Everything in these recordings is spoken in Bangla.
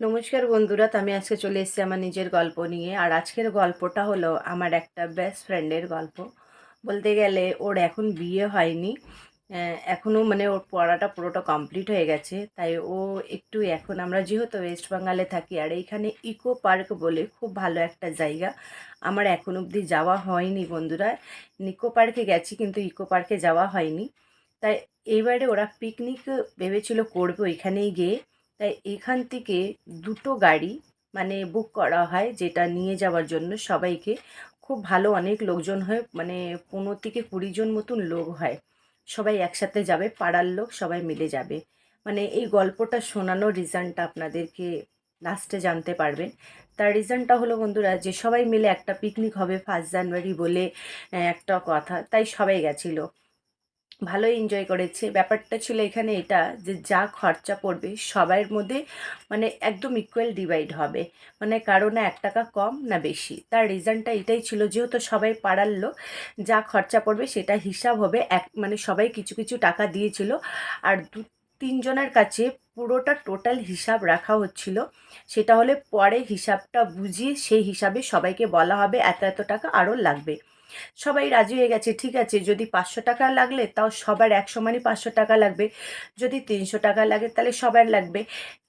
নমস্কার বন্ধুরা আমি আজকে চলে এসেছি আমার নিজের গল্প নিয়ে। আর আজকের গল্পটা হলো আমার একটা বেস্ট ফ্রেন্ডের গল্প। বলতে গেলে ওর এখন বিয়ে হয়নি। এখনও মানে ওর পড়াটা পুরোটা কমপ্লিট হয়ে গেছে। তাই ও একটু এখন আমরা যেহেতু ওয়েস্ট বেঙ্গলে থাকি, আর এইখানে ইকো পার্ক বলে খুব ভালো একটা জায়গা। আমার এখন অবধি যাওয়া হয়নি বন্ধুরা। নিকো পার্কে গেছি কিন্তু ইকো পার্কে যাওয়া হয়নি। তাই এইবারে ওরা পিকনিক ভেবেছিল করবে ওইখানেই গিয়ে। তাই এখান থেকে দুটো গাড়ি মানে বুক করা হয় যেটা নিয়ে যাওয়ার জন্য সবাইকে। খুব ভালো অনেক লোকজন হয় মানে পনেরো থেকে কুড়ি জন মতন লোক হয়। সবাই একসাথে যাবে, পাড়ার লোক সবাই মিলে যাবে। মানে এই গল্পটা শোনানোর রিজনটা আপনাদেরকে লাস্টে জানতে পারবেন। তার রিজনটা হলো বন্ধুরা যে সবাই মিলে একটা পিকনিক হবে ফার্স্ট জানুয়ারি বলে একটা কথা। তাই সবাই গেছিল। ভালোই এনজয় করেছে। ব্যাপারটা ছিল এখানে এটা যে যা খরচা পড়বে সবার মধ্যে মানে একদম ইকুয়াল ডিভাইড হবে। মানে কারও না এক টাকা কম, না বেশি। তার রিজনটা এটাই ছিল যেহেতু সবাই পাড়ার লোক, যা খরচা পড়বে সেটা হিসাব হবে। এক মানে সবাই কিছু কিছু টাকা দিয়েছিল। আর দু, তিনজনের কাছে পুরোটা টোটাল হিসাব রাখা হচ্ছিল। সেটা হলে পরে হিসাবটা বুঝিয়ে সেই হিসাবে সবাইকে বলা হবে এত এত টাকা আরও লাগবে। সবাই রাজি হয়ে গেছে, ঠিক আছে। যদি পাঁচশো টাকা লাগলে তাও সবার এক সমানই পাঁচশো টাকা লাগবে। যদি তিনশো টাকা লাগে তাহলে সবার লাগবে।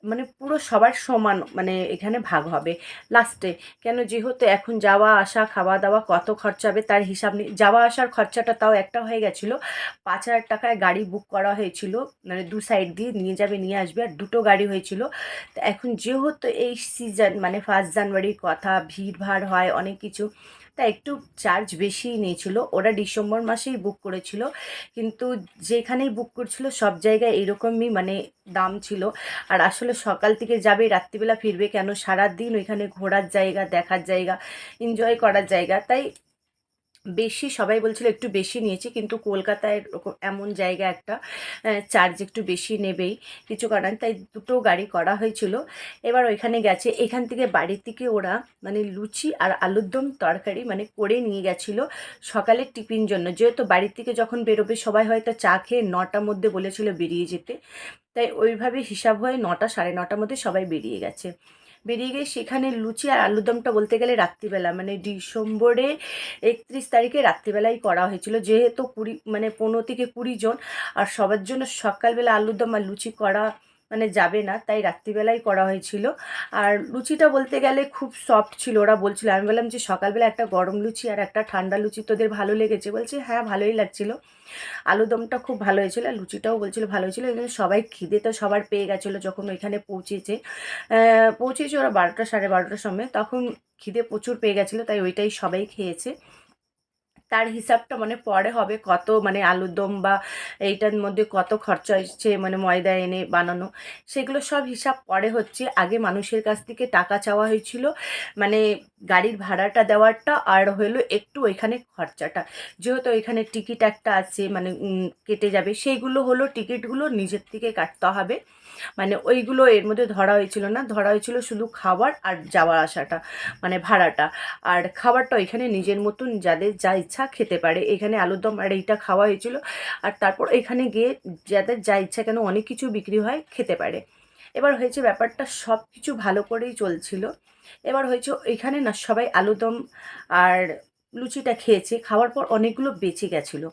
মানে পুরো সবার সমান মানে এখানে ভাগ হবে। লাস্টে কেন যেহেতু এখন যাওয়া আসা খাওয়া দাওয়া কত খরচা হবে তার হিসাব নেই। যাওয়া আসার খরচাটা তাও একটা হয়ে গেছিল। পাঁচ হাজার টাকায় গাড়ি বুক করা হয়েছিল মানে দু সাইড দিয়ে নিয়ে যাবে, নিয়ে আসবে আর দুটো গাড়ি হয়েছিল। তো এখন যেহেতু এই সিজন মানে ফার্স্ট জানুয়ারির কথা ভিড় ভাড় হয়, অনেক কিছু তা একটু চার্জ বেশিই নিয়েছিল। ওরা ডিসেম্বর মাসেই বুক করেছিল। কিন্তু যেখানেই বুক করছিল সব জায়গায় এরকমই মানে দাম ছিল। আর আসলে সকাল থেকে যাবে, রাত্রিবেলা ফিরবে কেন? সারা দিন ওইখানে ঘোরার জায়গা, দেখার জায়গা এনজয় করার জায়গা। তাই বেশি, সবাই বলছিল একটু বেশি নিয়েছে, কিন্তু কলকাতায় এমন জায়গা একটা চার্জ একটু বেশি নেবেই, কিছু কারণ, তাই দুটো গাড়ি করা হয়েছিল। এবার ওইখানে গেছে, এখান থেকে বাড়ি থেকে ওরা মানে লুচি আর আলুর দম তরকারি মানে করে নিয়ে গেছিল সকালের টিফিন জন্য। যেহেতু বাড়ি থেকে যখন বেরোবে, সবাই হয়তো চা খেয়ে নটার মধ্যে বলেছিল বেরিয়ে যেতে। তাই ওইভাবে হিসাব হয়ে নটা, সাড়ে নটার মধ্যে সবাই বেরিয়ে গেছে। বেরিয়ে গিয়ে সেখানে লুচি আর আলুরদমটা বলতে গেলে রাত্রিবেলা মানে ডিসেম্বরে একত্রিশ তারিখে রাত্রিবেলাই করা হয়েছিল। যেহেতু কুড়ি মানে পনেরো থেকে কুড়ি জন, আর সবার জন্য সকালবেলা আলুরদম আর লুচি করা মানে যাবে না, তাই রাত্রিবেলাই করা হয়েছিল। আর লুচিটা বলতে গেলে খুব সফট ছিল, ওরা বলছিল। আমি বললাম যে সকালবেলা একটা গরম লুচি আর একটা ঠান্ডা লুচি তোদের ভালো লেগেছে? বলছে হ্যাঁ ভালোই লাগছিল। আলুদমটা খুব ভালো হয়েছিল আর লুচিটাও বলছিল ভালো হয়েছিল। জন্য সবাই খিদে তো সবার পেয়ে গেছিল যখন ওইখানে পৌঁছেছে। পৌঁছেছে ওরা বারোটা, সাড়ে বারোটার সময়। তখন খিদে প্রচুর পেয়ে গেছিল, তাই ওইটাই সবাই খেয়েছে। তার হিসাবটা মানে পরে হবে কত মানে আলুর দম বা এইটার মধ্যে কত খরচা হচ্ছে মানে ময়দা এনে বানানো, সেগুলো সব হিসাব পরে হচ্ছে। আগে মানুষের কাছ থেকে টাকা চাওয়া হয়েছিল মানে গাড়ির ভাড়াটা দেওয়ারটা আর হলো একটু ওইখানে খরচাটা। যেহেতু ওইখানে টিকিট একটা আছে মানে কেটে যাবে, সেইগুলো হলো টিকিটগুলো নিজের থেকে কাটতে হবে। মানে ওইগুলো এর মধ্যে ধরা হয়েছিল না, ধরা হয়েছিল শুধু খাবার আর যাওয়া আসাটা মানে ভাড়াটা। আর খাবারটা ওইখানে নিজের মতন যাদের যা ইচ্ছা খেতে পারে। এখানে আলুর দম আর এইটা খাওয়া হয়েছিল। আর তারপর এখানে গিয়ে যাদের যা ইচ্ছা কেন অনেক কিছু বিক্রি হয় খেতে পারে। এবার হয়েছে ব্যাপারটা সব কিছু ভালো করেই চলছিল। এবার হয়েছে এখানে না সবাই আলুদম আর লুচিটা খেয়েছে। খাওয়ার পর অনেকগুলো বেঁচে গেছিল।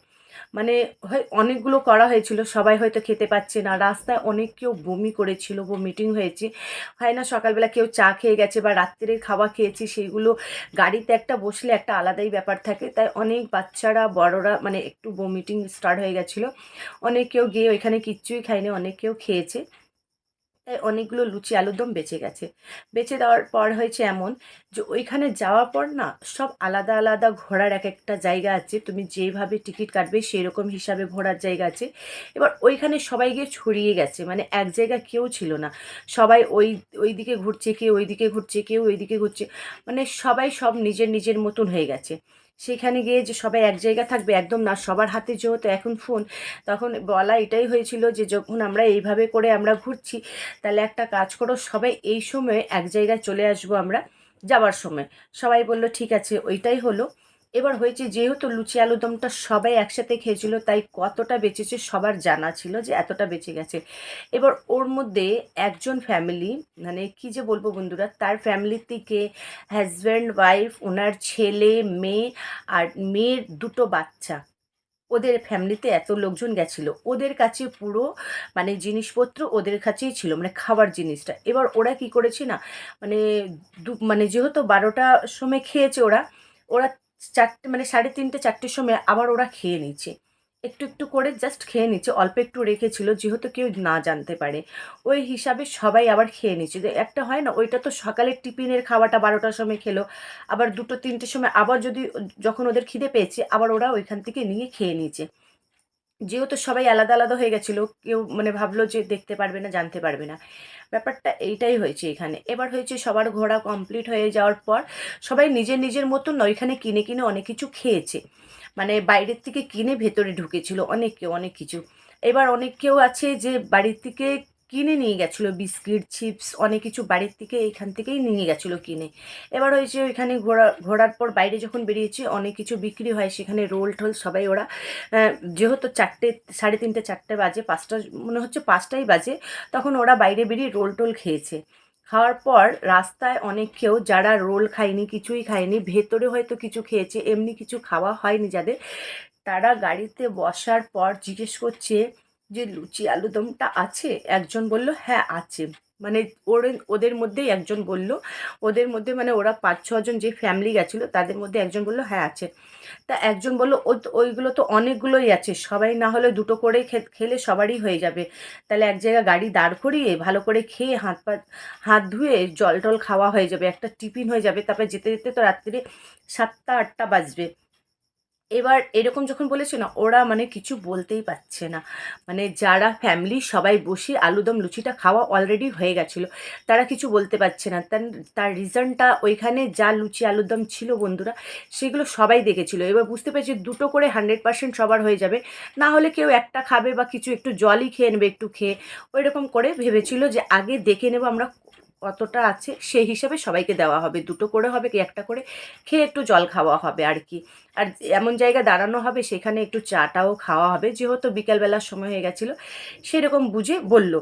মানে হয় অনেকগুলো করা হয়েছিল, সবাই হয়তো খেতে পাচ্ছে না। রাস্তায় অনেক কেউ বমি করেছিল মিটিং হয়েছে। হয় না সকালবেলা কেউ চা খেয়ে গেছে বা রাত্রের খাওয়া খেয়েছে, সেইগুলো গাড়িতে একটা বসলে একটা আলাদাই ব্যাপার থাকে। তাই অনেক বাচ্চারা, বড়রা মানে একটু বমিটিং স্টার্ট হয়ে গেছিল। অনেক কেউ গিয়ে ওইখানে কিচ্ছুই খায়নি, অনেক কেউ খেয়েছে। অনেকগুলো লুচি আলুর দম বেঁচে গেছে। বেঁচে দেওয়ার পর হয়েছে এমন যে ওইখানে যাওয়ার পর না সব আলাদা আলাদা ঘোরার এক একটা জায়গা আছে, তুমি যেভাবে টিকিট কাটবে সেরকম হিসাবে ঘোরার জায়গা আছে। এবার ওইখানে সবাই গিয়ে ছড়িয়ে গেছে মানে এক জায়গা কেউ ছিল না। সবাই ওই ওই দিকে ঘুরছে, কেউ ওই দিকে ঘুরছে, কেউ ওই দিকে ঘুরছে মানে সবাই সব নিজের নিজের মতন হয়ে গেছে। সেখানে গিয়ে যে সবাই এক জায়গা থাকবে, একদম না, সবার হাতে যেহেতু এখন ফোন তখন বলা এটাই হয়েছিল যে যখন আমরা এইভাবে করে আমরা ঘুরছি, তাহলে একটা কাজ করো, সবাই এই সময়ে এক জায়গায় চলে আসব আমরা যাওয়ার সময়। সবাই বলল, ঠিক আছে। ওইটাই হলো। এবার হয়েছে যেহেতু লুচি আলুদমটা সবাই একসাথে খেয়েছিল, তাই কতটা বেঁচেছে সবার জানা ছিল যে এতটা বেঁচে গেছে। এবার ওর মধ্যে একজন ফ্যামিলি মানে কি যে বলব বন্ধুরা, তার ফ্যামিলি থেকে হাজব্যান্ড ওয়াইফ ওনার ছেলে, মেয়ে আর মেয়ের দুটো বাচ্চা। ওদের ফ্যামিলিতে এত লোকজন গেছিল, ওদের কাছে পুরো মানে জিনিসপত্র ওদের কাছেই ছিল মানে খাবার জিনিসটা। এবার ওরা কি করেছে না মানে দু মানে যেহেতু বারোটার সময় খেয়েছে ওরা ওরা চারটে মানে সাড়ে তিনটে, চারটের সময় আবার ওরা খেয়ে নিচ্ছে। একটু একটু করে জাস্ট খেয়ে নিচ্ছে, অল্প একটু রেখেছিল, যেহেতু কেউ না জানতে পারে। ওই হিসাবে সবাই আবার খেয়ে নিচ্ছে। একটা হয় না, ওইটা তো সকালের টিফিনের খাওয়াটা বারোটার সময় খেলো, আবার দুটো, তিনটের সময় আবার যদি, যখন ওদের খিদে পেয়েছে, আবার ওরা ওইখান থেকে নিয়ে খেয়ে নিয়েছে যেহেতু সবাই আলাদা আলাদা হয়ে গেছিল, কেউ মানে ভাবলো যে দেখতে পারবে না, জানতে পারবে না। ব্যাপারটা এইটাই হয়েছে এখানে। এবার হয়েছে সবার ঘোড়া কমপ্লিট হয়ে যাওয়ার পর সবাই নিজের নিজের মতন ওইখানে কিনে কিনে অনেক কিছু খেয়েছে। মানে বাইরের থেকে কিনে ভেতরে ঢুকেছিল অনেক কেউ অনেক কিছু। এবার অনেক কেউ আছে যে বাড়ির থেকে কিনে নিয়ে গেছিল, বিস্কিট, চিপস, অনেক কিছু বাড়ির থেকে এইখান থেকেই নিয়ে গেছিল কিনে। এবার হয়েছে ওইখানে ঘোরা, ঘোরার পর বাইরে যখন বেরিয়েছি, অনেক কিছু বিক্রি হয়, সেখানে রোল টোল সবাই ওরা যেহেতু চারটে, সাড়ে তিনটে, চারটে বাজে, পাঁচটা, মনে হচ্ছে পাঁচটাই বাজে, তখন ওরা বাইরে বেরিয়ে রোল টোল খেয়েছে। খাওয়ার পর রাস্তায় অনেক কেউ যারা রোল খায়নি, কিছুই খায়নি, ভেতরে হয়তো কিছু খেয়েছে, এমনি কিছু খাওয়া হয়নি যাদের, তারা গাড়িতে বসার পর জিজ্ঞেস করছে যে লুচি আলুদমটা আছে, একজন বলল হ্যাঁ আছে। মানে ওর, ওদের মধ্যেই একজন বলল, ওদের মধ্যে মানে ওরা পাঁচ, ছজন যে ফ্যামিলি গেছিল, তাদের মধ্যে একজন বলল হ্যাঁ আছে। তা একজন বলল ওইগুলো তো অনেকগুলোই আছে, সবাই না হলে দুটো করে খেলে সবারই হয়ে যাবে। তাহলে এক জায়গায় গাড়ি দাঁড় করিয়ে ভালো করে খেয়ে হাত পা, হাত ধুয়ে জল টল খাওয়া হয়ে যাবে, একটা টিফিন হয়ে যাবে, তারপরে যেতে যেতে তো রাত্রিরে সাতটা, আটটা বাজবে। এবার এরকম যখন বলেছে না, ওরা মানে কিছু বলতেই পারছে না। মানে যারা ফ্যামিলি সবাই বসে আলুদম লুচিটা খাওয়া অলরেডি হয়ে গেছিল, তারা কিছু বলতে পারছে না। তার তার রিজনটা ওইখানে যা লুচি আলুদম ছিল বন্ধুরা, সেগুলো সবাই দেখেছিল। এবার বুঝতে পেরেছি দুটো করে হান্ড্রেড পার্সেন্ট সবার হয়ে যাবে। না হলে কেউ একটা খাবে বা কিছু একটু জলই খেয়ে নেবে একটু খেয়ে। ওই রকম করে ভেবেছিল যে আগে দেখে নেব আমরা কতটা আছে সেই হিসাবে সবাইকে দেওয়া হবে। দুটো করে হবে কি একটা করে খেয়ে একটু জল খাওয়া হবে আর কি। আর এমন জায়গা দাঁড়ানো হবে সেখানে একটু চাটাও খাওয়া হবে। যেহেতু বিকালবেলার সময় হয়ে গেছিল, সেরকম বুঝে বলল।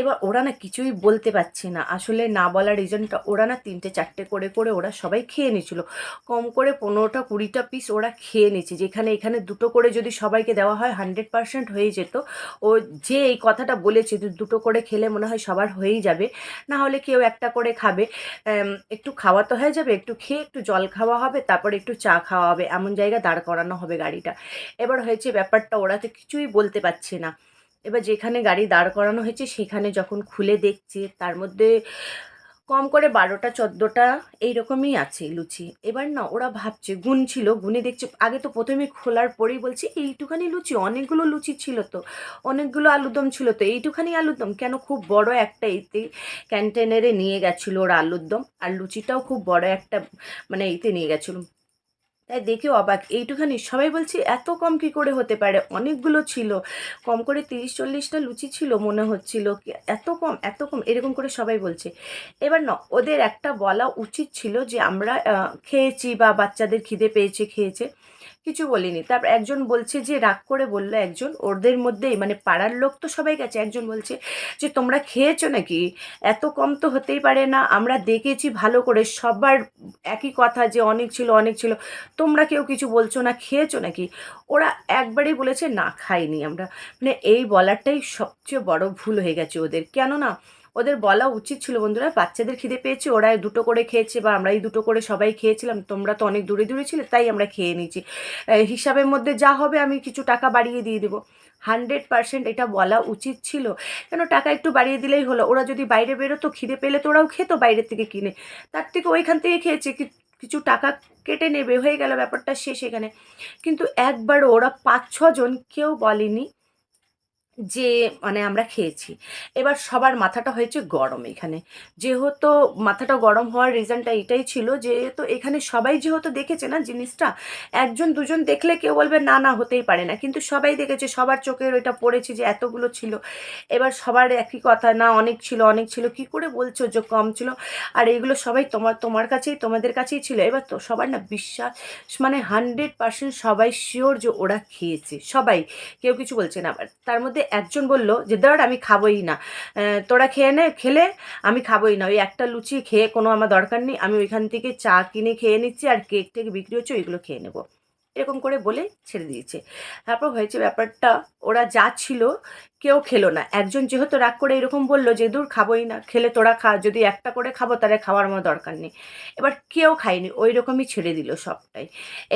এবার ওরা না কিছুই বলতে পারছে না। আসলে না বলার রিজনটা ওরা না তিনটে চারটে করে করে ওরা সবাই খেয়ে নিচ্ছিল কম করে পনেরোটা, কুড়িটা পিস ওরা খেয়ে নিয়েছে। যেখানে, এখানে দুটো করে যদি সবাইকে দেওয়া হয় হান্ড্রেড পারসেন্ট হয়ে যেত। ও যে এই কথাটা বলেছে দুটো করে খেলে মনে হয় সবার হয়েই যাবে, না হলে কেউ একটা করে খাবে। একটু খাওয়া তো হয়ে যাবে, একটু খেয়ে একটু জল খাওয়া হবে, তারপর একটু চা খাওয়া হবে। এমন জায়গা দাঁড় করানো হবে গাড়িটা। এবার হয়েছে ব্যাপারটা ওরা তো কিছুই বলতে পারছে না। এবার যেখানে গাড়ি দাঁড় করানো হয়েছে, সেখানে যখন খুলে দেখছি, তার মধ্যে কম করে বারোটা, চোদ্দোটা এইরকমই আছে লুচি। এবার না, ওরা ভাবছে, গুণ ছিল গুনে দেখছে। আগে তো প্রথমে খোলার পরেই বলছে, এইটুখানি লুচি, অনেকগুলো লুচি ছিল তো, অনেকগুলো আলুদম ছিল তো, এইটুখানি আলুরদম? কেন খুব বড় একটা এতে ক্যান্টেনারে নিয়ে গেছিল ওরা আলুর দম আর লুচিটাও খুব বড় একটা মানে এতে নিয়ে গেছিল। তাই দেখে অবাক। এইটুখানি সবাই বলছে, এত কম কি করে হতে পারে? অনেকগুলো ছিল। কম করে তিরিশ, চল্লিশটা লুচি ছিল মনে হচ্ছিল। এত কম এত কম, এরকম করে সবাই বলছে। এবার না, ওদের একটা বলা উচিত ছিল যে আমরা খেয়েছি বা বাচ্চাদের খিদে পেয়েছে, খেয়েছে। কিছু বলিনি। তারপর একজন বলছে যে, রাগ করে বলল একজন, ওদের মধ্যেই মানে পাড়ার লোক তো সবাই গেছে। একজন বলছে যে, তোমরা খেয়েছো নাকি? এত কম তো হতেই পারে না। আমরা দেখেছি ভালো করে, সবার একই কথা যে, অনেক ছিল অনেক ছিল। তোমরা কেউ কিছু বলছো না? খেয়েছো নাকি? ওরা একবারই বলেছে, না, খাইনি আমরা। মানে এই বলারটাই সবচেয়ে বড় ভুল হয়ে গেছে ওদের। কেননা ওদের বলা উচিত ছিল, বন্ধুরা, বাচ্চাদের খিদে পেয়েছে, ওরা দুটো করে খেয়েছে বা আমরা এই দুটো করে সবাই খেয়েছিলাম, তোমরা তো অনেক দূরে দূরে ছিলে, তাই আমরা খেয়ে নিয়েছি। হিসাবের মধ্যে যা হবে আমি কিছু টাকা বাড়িয়ে দিয়ে দেবো। হান্ড্রেড পারসেন্ট এটা বলা উচিত ছিল। কেন টাকা একটু বাড়িয়ে দিলেই হলো? ওরা যদি বাইরে বেরোতো, খিদে পেলে তো ওরাও খেতো বাইরের থেকে কিনে। তার থেকে ওইখান থেকে খেয়েছে কিছু টাকা কেটে নেবে, হয়ে গেল ব্যাপারটা শেষ এখানে। কিন্তু একবার ওরা পাঁচ ছজন কেউ বলেনি যে মানে আমরা খেয়েছি। এবার সবার মাথাটা হয়েছে গরম এখানে। যেহেতু মাথাটা গরম হওয়ার রিজনটা এটাই ছিল যেহেতু এখানে সবাই যেহেতু দেখেছে না জিনিসটা, একজন, দুজন দেখলে কেউ বলবে, না না, হতেই পারে না। কিন্তু সবাই দেখেছে, সবার চোখের ওইটা পড়েছে যে, এতগুলো ছিল। এবার সবার একই কথা, না, অনেক ছিল অনেক ছিল। কি করে বলছো যে, কম ছিল? আর এইগুলো সবাই তোমার তোমার কাছেই, তোমাদের কাছেই ছিল। এবার তো সবার না বিশ্বাস মানে হান্ড্রেড পার্সেন্ট সবাই শিওর যে, ওরা খেয়েছে। সবাই, কেউ কিছু বলছে না। আবার তার মধ্যে একজন বলল যে, দাঁড়, আমি খাবোই না। তোরা খেয়ে নে, খেলে আমি খাবোই না। ওই একটা লুচি খেয়ে কোনো আমার দরকার নেই, আমি ওইখান থেকে চা কিনে খেয়ে নিচ্ছি আর কেক টেক বিক্রি হচ্ছে, ওইগুলো খেয়ে নেব। এরকম করে বলে ছেড়ে দিয়েছে। তারপর হয়েছে ব্যাপারটা, ওরা যা ছিল কেউ খেলো না। একজন যেহেতু রাগ করে এরকম বলল যে, দূর, খাবোই না, খেলে তোরা খা, যদি একটা করে খাব তাহলে খাওয়ার আমার দরকার নেই। এবার কেউ খায়নি ওই রকমই ছেড়ে দিল সবটাই।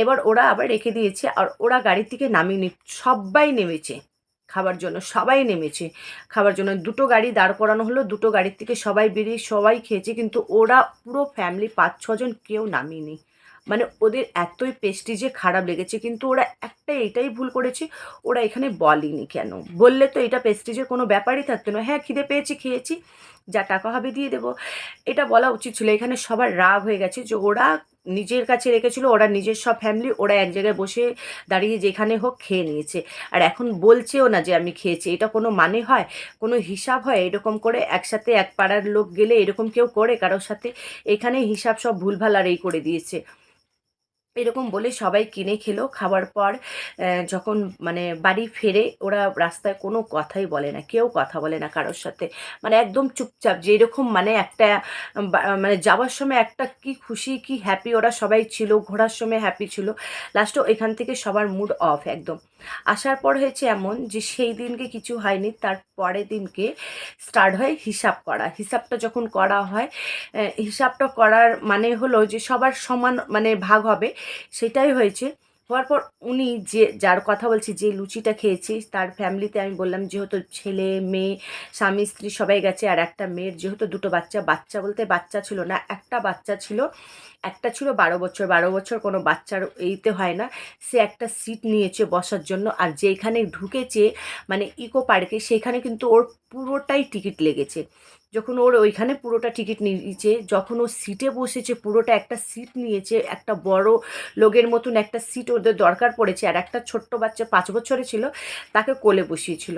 এবার ওরা আবার রেখে দিয়েছে, আর ওরা গাড়ি থেকে নামিয়ে নি, সবাই নেমেছে। খাবার জন্য সবাই নেমেছে। খাবার জন্য দুটো গাড়ি দাঁড় করানো হলো, দুটো গাড়ির থেকে সবাই বেরিয়ে সবাই খেয়েছে, কিন্তু ওরা পুরো ফ্যামিলি পাঁচ, ছজন কেউ নামিনি। মানে ওদের এতই পেস্টিজে খারাপ লেগেছে, কিন্তু ওরা একটা এটাই ভুল করেছে, ওরা এখানে বলেনি কেন? বললে তো এটা পেস্টিজের কোনো ব্যাপারই থাকতো না। হ্যাঁ খিদে পেয়েছি, খেয়েছি যা টাকা হবে দিয়ে দেবো। এটা বলা উচিত ছিল। এখানে সবার রাগ হয়ে গেছে যে ওরা নিজের কাছে রেখেছিল, ওরা নিজের সব ফ্যামিলি ওরা এক জায়গায় বসে দাঁড়িয়ে যেখানে হোক খেয়ে নিয়েছে। আর এখন বলছেও না যে আমি খেয়েছি। এটা কোনো মানে হয়? কোনো হিসাব হয়? এরকম করে একসাথে এক পাড়ার লোক গেলে এরকম কেউ করে কারোর সাথে? এখানে হিসাব সব ভুলভাল আর এই করে দিয়েছে। এরকম বলে সবাই কিনে খেলো। খাওয়ার পর যখন মানে বাড়ি ফেরে ওরা রাস্তায় কোনো কথাই বলে না, কেউ কথা বলে না কারোর সাথে। মানে একদম চুপচাপ যে এরকম মানে একটা মানে যাওয়ার সময় একটা কি খুশি, কি হ্যাপি ওরা সবাই ছিল, ঘোরার সময় হ্যাপি ছিল। লাস্টে এখান থেকে সবার মুড অফ একদম। আসার পর হয়েছে এমন যে সেই দিনকে কিছু হয়নি, তার পরের দিনকে স্টার্ট হয় হিসাব করা। হিসাবটা যখন করা হয় হিসাবটা করার মানে হলো যে সবার সমান মানে ভাগ হবে, সেটাই হয়েছে। হওয়ার পর উনি যে, যার কথা বলছি, যে লুচিটা খেয়েছি, তার ফ্যামিলিতে আমি বললাম, যেহেতু ছেলে, মেয়ে, স্বামী, স্ত্রী সবাই গেছে, আর একটা মেয়ের যেহেতু দুটো বাচ্চা বাচ্চা বলতে বাচ্চা ছিল না, একটা বাচ্চা ছিল, একটা ছিল বারো বছর বারো বছর কোনো বাচ্চার এইতে হয় না, সে একটা সিট নিয়েছে বসার জন্য, আর যেখানে ঢুকেছে মানে ইকো পার্কে সেখানে কিন্তু ওর পুরোটাই টিকিট লেগেছে। যখন ওর ওইখানে পুরোটা টিকিট নিয়েছে, যখন ও সিটে বসেছে, পুরোটা একটা সিট নিয়েছে, একটা বড় লোকের মতন একটা সিট ওদের দরকার পড়েছে, আর একটা ছোট্ট বাচ্চা পাঁচ বছরে ছিল, তাকে কোলে বসিয়েছিল।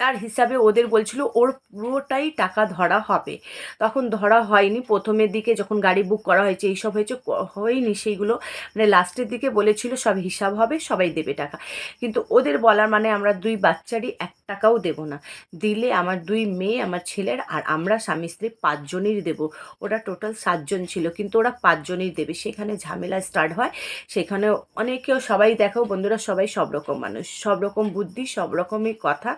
তার হিসাবে ওদের বলছিল, ওর পুরোটাই টাকা ধরা হবে। তখন ধরা হয়নি। প্রথমের দিকে যখন গাড়ি বুক করা হয়েছে, এইসব হয়েছে হয়নি সেইগুলো। মানে লাস্টের দিকে বলেছিল, সব হিসাব হবে, সবাই দেবে টাকা। কিন্তু ওদের বলার মানে আমরা দুই বাচ্চারই এক টাকাও দেবো না। দিলে আমার দুই মেয়ে, আমার ছেলের আর আমরা স্বামী স্ত্রী পাঁচজনেরই দেবো। ওরা টোটাল সাতজন ছিল, কিন্তু ওরা পাঁচজনই দেবে। সেখানে ঝামেলা স্টার্ট হয়। সেখানে অনেকেও সবাই দেখো, বন্ধুরা সবাই সব রকম মানুষ। সব রকম বুদ্ধি, সব রকমই কথা।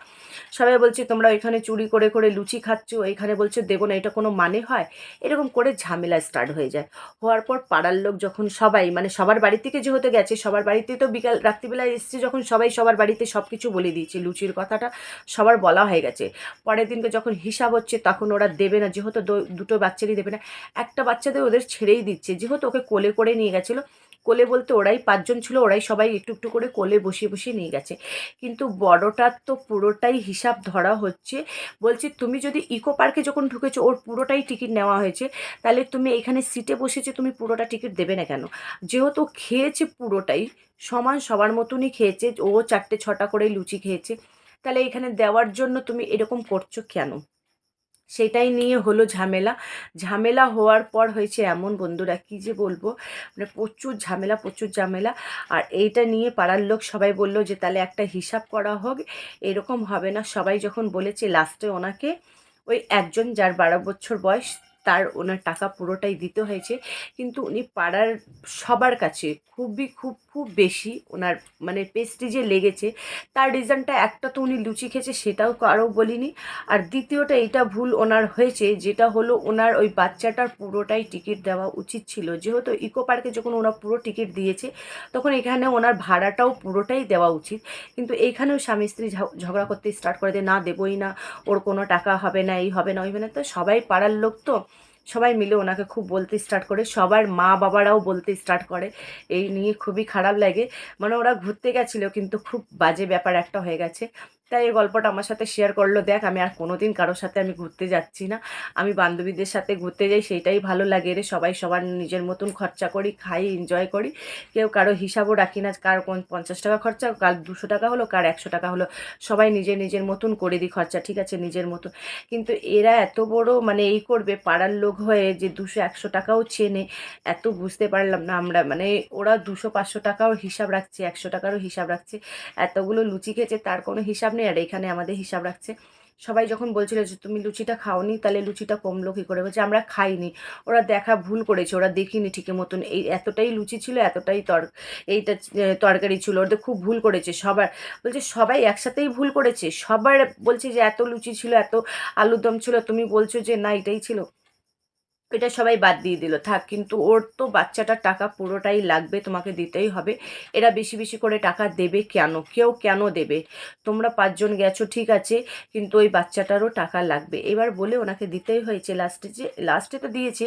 সবাই বলছে, তোমরা এখানে চুরি করে করে লুচি খাচ্ছ, এখানে বলছো, দেবো না, এটা কোনো মানে হয়? এরকম করে ঝামেলা স্টার্ট হয়ে যায়। হওয়ার পর পাড়ার লোক যখন সবাই মানে সবার বাড়ি থেকে যেহেতু গেছে, সবার বাড়িতে তো বিকাল রাত্রিবেলায় এসছে যখন সবাই সবার বাড়িতে সব কিছু বলে দিয়েছে, লুচির কথাটা সবার বলা হয়ে গেছে। পরের দিনকে যখন হিসাব হচ্ছে, তখন ওরা দেবে না, যেহেতু দুটো বাচ্চারই দেবে না, একটা বাচ্চাদের ওদের ছেড়েই দিচ্ছে, যেহেতু ওকে কোলে করে নিয়ে গেছিল কোলে বলতে ওরাই পাঁচজন ছিল, ওরাই সবাই একটু একটু করে কোলে বসিয়ে বসিয়ে নিয়ে গেছে। কিন্তু বড়টার তো পুরোটাই হিসাব ধরা হচ্ছে। বলছি, তুমি যদি ইকো পার্কে যখন ঢুকেছো, ওর পুরোটাই টিকিট নেওয়া হয়েছে। তাহলে তুমি এখানে সিটে বসেছে, তুমি পুরোটা টিকিট দেবে না কেন? যেহেতু খেয়েছে পুরোটাই, সমান সবার মতনই খেয়েছে, ও চারটে ছটা করে লুচি খেয়েছে। তাহলে এখানে দেওয়ার জন্য তুমি এরকম করছ কেন? সেটাই নিয়ে হলো ঝামেলা। ঝামেলা হওয়ার পর হয়েছে এমন বন্ধুরা, কি যে বলব? মানে প্রচুর ঝামেলা প্রচুর ঝামেলা। আর এইটা নিয়ে পাড়ার লোক সবাই বলল যে, তাহলে একটা হিসাব করা হোক, এরকম হবে না। সবাই যখন বলেছে লাস্টে ওনাকে, ওই একজন যার বারো বছর বয়স, তার ওনার টাকা পুরোটাই দিতে হয়েছে। কিন্তু উনি পাড়ার সবার কাছে খুবই, খুব খুব বেশি ওনার মানে পেস্টি যে লেগেছে। তার রিজনটা একটা তো উনি লুচি খেয়েছে সেটাও কারও বলিনি। আর দ্বিতীয়টা এটা ভুল ওনার হয়েছে, যেটা হলো ওনার ওই বাচ্চাটার পুরোটাই টিকিট দেওয়া উচিত ছিল। যেহেতু ইকো পার্কে যখন ওনার পুরো টিকিট দিয়েছে, তখন এখানে ওনার ভাড়াটাও পুরোটাই দেওয়া উচিত। কিন্তু এইখানেও স্বামী স্ত্রী ঝগড়া করতে স্টার্ট করে দেয় না, দেবই না, ওর কোনো টাকা হবে না, এই হবে না, ওই হবে না। তো সবাই পাড়ার লোক তো সবাই মিলে ওনাকে খুব বলতে স্টার্ট করে, সবার মা বাবারাও বলতে স্টার্ট করে। এই নিয়ে খুবই খারাপ লাগে। মানে ওরা ঘুরতে গেছিল কিন্তু খুব বাজে ব্যাপার একটা হয়ে গেছে। তাই এই গল্পটা আমার সাথে শেয়ার করল। দেখ, আমি আর কোনো দিন কারোর সাথে আমি ঘুরতে যাচ্ছি না। আমি বান্ধবীদের সাথে ঘুরতে যাই সেটাই ভালো লাগে রে। সবাই সবার নিজের মতন খরচা করি, খাই এনজয় করি। কেউ কারও হিসাবও রাখি না, কার কোন পঞ্চাশ টাকা খরচা, কার দুশো টাকা হলো, কার একশো টাকা হলো। সবাই নিজের নিজের মতন করে দিই খরচা, ঠিক আছে? নিজের মতন কিন্তু এরা এত বড় মানে এই করবে, পাড়ার লোক হয়ে যে দুশো, একশো টাকাও চেনে, এত বুঝতে পারলাম না আমরা। মানে ওরা দুশো, পাঁচশো টাকাও হিসাব রাখছে, একশো টাকারও হিসাব রাখছে। এতগুলো লুচি খেয়েছে, তার কোনো হিসাব নেই। আর এখানে আমাদের হিসাব রাখছে। সবাই যখন বলছিল যে, তুমি লুচিটা খাওনি, তাহলে লুচিটা কমলো কী করে? বলছে, আমরা খাইনি। ওরা দেখা ভুল করেছে, ওরা দেখিনি ঠিকই মতন। এই এতটাই লুচি ছিল, এতটাই তর, এইটা তরকারি ছিল। ওদের খুব ভুল করেছে সবার। বলছে, সবাই একসাথেই ভুল করেছে। সবার বলছে যে, এত লুচি ছিল, এত আলুর দম ছিল। তুমি বলছো যে, না, এটাই ছিল। এটা সবাই বাদ দিয়ে দিল। থাক, কিন্তু ওর তো বাচ্চাটার টাকা পুরোটাই লাগবে, তোমাকে দিতেই হবে। এরা বেশি বেশি করে টাকা দেবে কেন? কেউ কেন দেবে? তোমরা পাঁচজন গেছো, ঠিক আছে, কিন্তু ওই বাচ্চাটারও টাকা লাগবে। এবার বলে ওনাকে দিতেই হয়েছে লাস্টে যে লাস্টে তো দিয়েছে,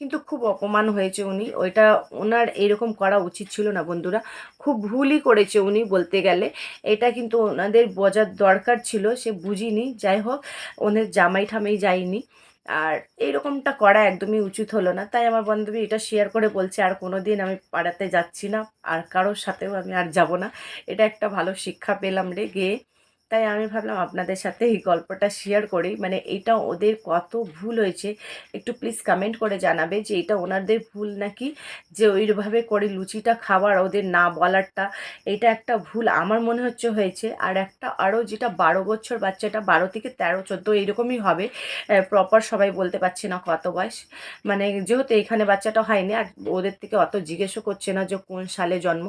কিন্তু খুব অপমান হয়েছে উনি। ওইটা ওনার এরকম করা উচিত ছিল না, বন্ধুরা। খুব ভুলই করেছে উনি বলতে গেলে। এটা কিন্তু ওনাদের বোঝার দরকার ছিল, সে বুঝিনি। যাই হোক, ওনার জামাই ঠামাই যায়নি। আর এইরকমটা করা একদমই উচিত হলো না। তাই আমার বান্ধবী এটা শেয়ার করে বলছে, আর কোনো দিন আমি পাড়াতে যাচ্ছি না, আর কারোর সাথেও আমি আর যাব না। এটা একটা ভালো শিক্ষা পেলাম রে গিয়ে তাই আমি ভাবলাম আপনাদের সাথে এই গল্পটা শেয়ার করি। মানে এটা ওদের কত ভুল হয়েছে, একটু প্লিজ কমেন্ট করে জানাবে যে এটা ওনাদের ভুল নাকি? যে ওইভাবে করে লুচিটা খাবার ওদের না বলারটা, এটা একটা ভুল। আমার মনে হচ্ছে হয়েছে। আর একটা আরও যেটা বারো বছর বাচ্চাটা, বারো থেকে তেরো, চোদ্দ এইরকমই হবে প্রপার সবাই বলতে পারছে না কত বয়স। মানে যেহেতু এখানে বাচ্চাটা হয়নি, আর ওদের থেকে অত জিজ্ঞেসও করছে না যে কোন সালে জন্ম।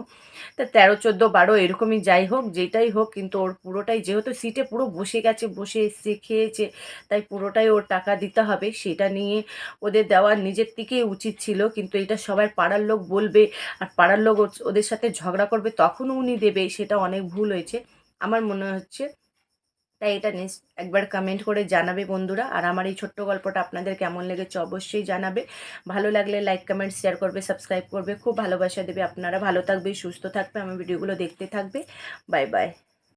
তা তেরো, চোদ্দ, বারো এরকমই যাই হোক, যেটাই হোক, কিন্তু ওর পুরোটাই যেহেতু সিটে পুরো বসে গেছে, বসে এসছে, খেয়েছে, তাই পুরোটাই ওর টাকা দিতে হবে। সেটা নিয়ে ওদের দেওয়ার নিজের থেকেই উচিত ছিল, কিন্তু এটা সবার পাড়ার লোক বলবে আর পাড়ার লোক ওদের সাথে ঝগড়া করবে তখনও উনি দেবে, সেটা অনেক ভুল হয়েছে। আমার মনে হচ্ছে, তাই এটা নিস একবার কমেন্ট করে জানাবে বন্ধুরা। আর আমার এই ছোট্ট গল্পটা আপনাদের কেমন লেগেছে অবশ্যই জানাবে। ভালো লাগলে লাইক কমেন্ট শেয়ার করবে সাবস্ক্রাইব করবে। খুব ভালোবাসা দেবে আপনারা। ভালো থাকবে, সুস্থ থাকবে, আমার ভিডিওগুলো দেখতে থাকবে। Bye bye